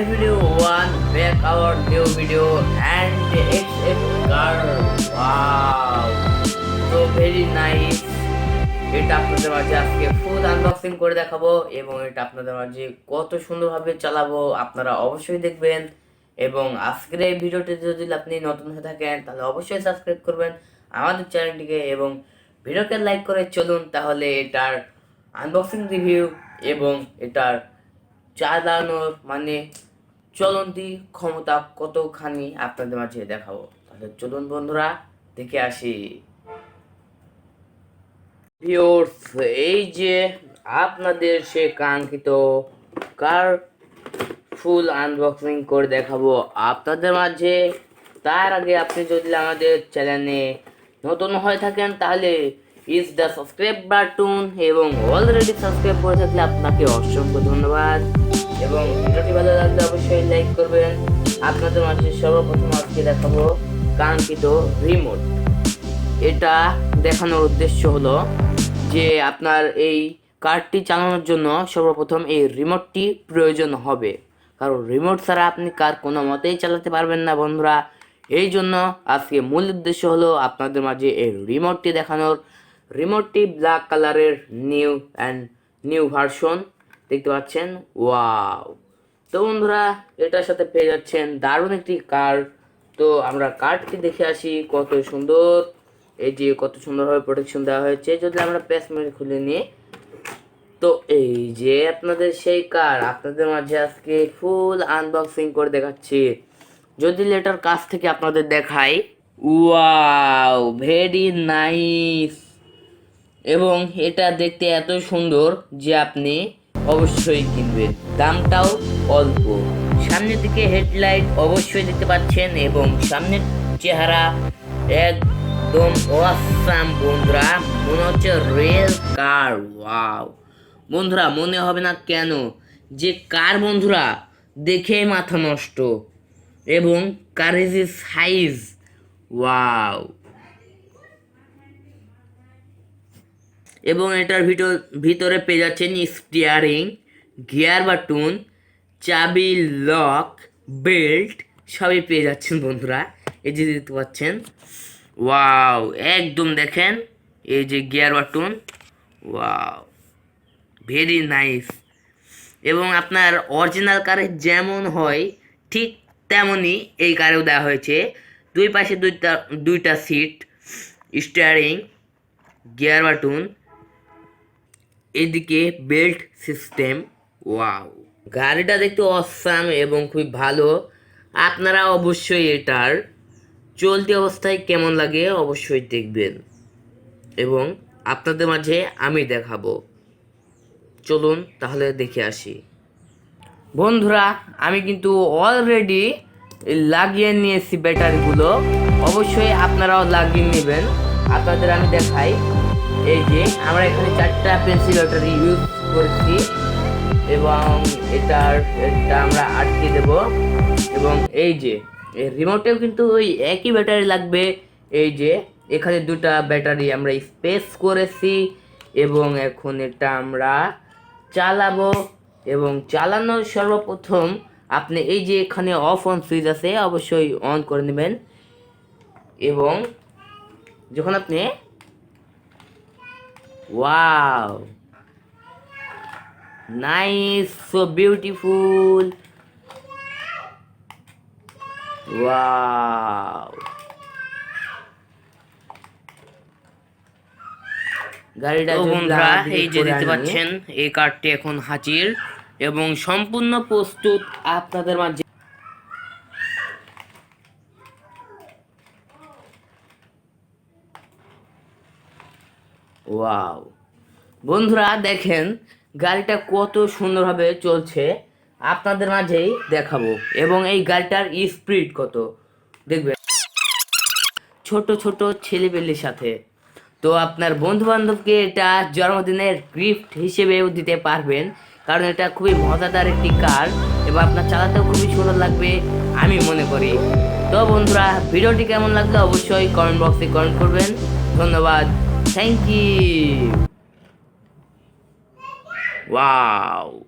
everyone, back our new video and it's a car. Wow, so. এটা আপনাদের মাঝে আজকে ফুল আনবক্সিং করে দেখাবো এবং এটা আপনাদের মাঝে কত সুন্দরভাবে চালাবো আপনারা অবশ্যই দেখবেন এবং আজকের এই ভিডিওটি যদি আপনি নতুন হয়ে থাকেন তাহলে অবশ্যই সাবস্ক্রাইব করবেন আমাদের চ্যানেলটিকে এবং ভিডিওকে লাইক করে চলুন তাহলে এটার আনবক্সিং রিভিউ এবং এটার চালানোর মানে চলন্তি ক্ষমতা কতখানি আপনাদের মাঝে দেখাবো? তাহলে চলুন বন্ধুরা, দেখে আসি। এই যে আপনাদের সে কাঙ্ক্ষিত কার ফুল আনবক্সিং করে দেখাবো আপনাদের মাঝে, তার আগে আপনি যদি আমাদের চ্যানেলে নতুন হয়ে থাকেন, তাহলে ইজ দ্য সাবস্ক্রাইব বাটন এবং অলরেডি সাবস্ক্রাইব করে থাকলে আপনাকে অসংখ্য ধন্যবাদ। এবং ভিডিওটি ভালো লাগলে অবশ্যই লাইক করবেন। আপনাদের মাঝে সর্বপ্রথম আজকে দেখাবো কাঙ্ক্ষিত রিমোট এটা দেখানোর উদ্দেশ্য হলো যে আপনার এই কারটি চালানোর জন্য সর্বপ্রথম এই রিমোটটি প্রয়োজন হবে। কারণ রিমোট ছাড়া আপনি কার কোনো মতেই চালাতে পারবেন না বন্ধুরা। এই জন্য আজকে মূল উদ্দেশ্য হলো আপনাদের মাঝে এই রিমোটটি দেখানোর। রিমোটটি ব্ল্যাক কালারের নিউ অ্যান্ড নিউ ভার্সন দেখতে পাচ্ছেন? ওয়াও। তো বন্ধুরা, এটার সাথে পেয়ে যাচ্ছেন দারুণ একটি কার্ড তো আমরা কার্ডটি দেখে আসি, কত সুন্দর। এই যে কত সুন্দরভাবে প্রোটেকশন দেওয়া হয়েছে। যদি আমরা প্যাস মেরে খুলে নিই, তো এই যে আপনাদের সেই কার। আপনাদের মাঝে আজকে ফুল আনবক্সিং করে দেখাচ্ছি। যদি লেটার কাছ থেকে আপনাদের দেখাই, ওয়াও ভেরি নাইস এবং এটা দেখতে এত সুন্দর যে আপনি অবশ্যই কিনবেন দামটাও অল্প। সামনের দিকে হেডলাইট অবশ্যই দেখতে পাচ্ছেন এবং সামনের চেহারা একদম অসাম বন্ধুরা। মনে হচ্ছে রেল কার, ওয়াও। বন্ধুরা, মনে হবে না কেন যে কার বন্ধুরা দেখেই মাথা নষ্ট এবং কারের যে সাইজ, ওয়াও। এবং এটার ভিতর ভিতরে পেয়ে যাচ্ছেন স্টিয়ারিং গিয়ার বাটন চাবি লক বেল্ট সবই পেয়ে যাচ্ছেন বন্ধুরা। এই যে দেখতে পাচ্ছেন। ওয়াও একদম দেখেন। এই যে gear button wow very nice এবং আপনার অরিজিনাল কারে যেমন হয়, ঠিক তেমনই এই কারেও দেওয়া হয়েছে। দুই পাশে দুইটা দুইটা সিট স্টিয়ারিং গিয়ার বাটন এদিকে বেল্ট সিস্টেম, ওয়াও। গাড়িটা দেখতে অসাম এবং খুবই ভালো। আপনারা অবশ্যই এটার চলতি অবস্থায় কেমন লাগে অবশ্যই দেখবেন। এবং আপনাদের মাঝে আমি দেখাবো। চলুন তাহলে দেখে আসি। বন্ধুরা, আমি কিন্তু অলরেডি লাগিয়ে নিয়েছি ব্যাটারিগুলো। অবশ্যই আপনারাও লাগিয়ে নেবেন। আপনাদের আমি দেখাই। এই যে, আমরা এখানে চারটা পেন্সিল ব্যাটারি ইউজ করেছি এবং এটার এটা আমরা আটকে দেব। এবং এই যে, এই রিমোটেও কিন্তু ওই একই ব্যাটারি লাগবে। এই যে, এখানে দুটা ব্যাটারি আমরা স্পেস করেছি এবং এখন এটা আমরা চালাবো। এবং চালানোর সর্বপ্রথম আপনি এই যে এখানে অফ অন সুইচ আছে, অবশ্যই অন করে নেবেন। এবং যখন আপনি wow nice so beautiful wow গাড়িটা বন্ধুরা এই যে দেখতে পাচ্ছেন এই কার্ডটি এখন হাজির এবং সম্পূর্ণ প্রস্তুত আপনাদের মাঝে। ওয়াও। বন্ধুরা, দেখেন, গাড়িটা কত সুন্দরভাবে চলছে। আপনাদের মাঝেই দেখাবো। এবং এই গাড়িটার স্পিড কত, দেখবেন? ছোট ছোট ছেলেপেলের সাথে। তো আপনার বন্ধু বান্ধবকে এটা জন্মদিনের গিফট হিসেবেও দিতে পারবেন। কারণ এটা খুবই মজাদার একটি কার। এবং আপনার চালাতেও খুবই সুন্দর লাগবে, আমি মনে করি। তো বন্ধুরা, ভিডিওটি কেমন লাগল অবশ্যই কমেন্ট বক্সে কমেন্ট করবেন। ধন্যবাদ। Thank you. Wow.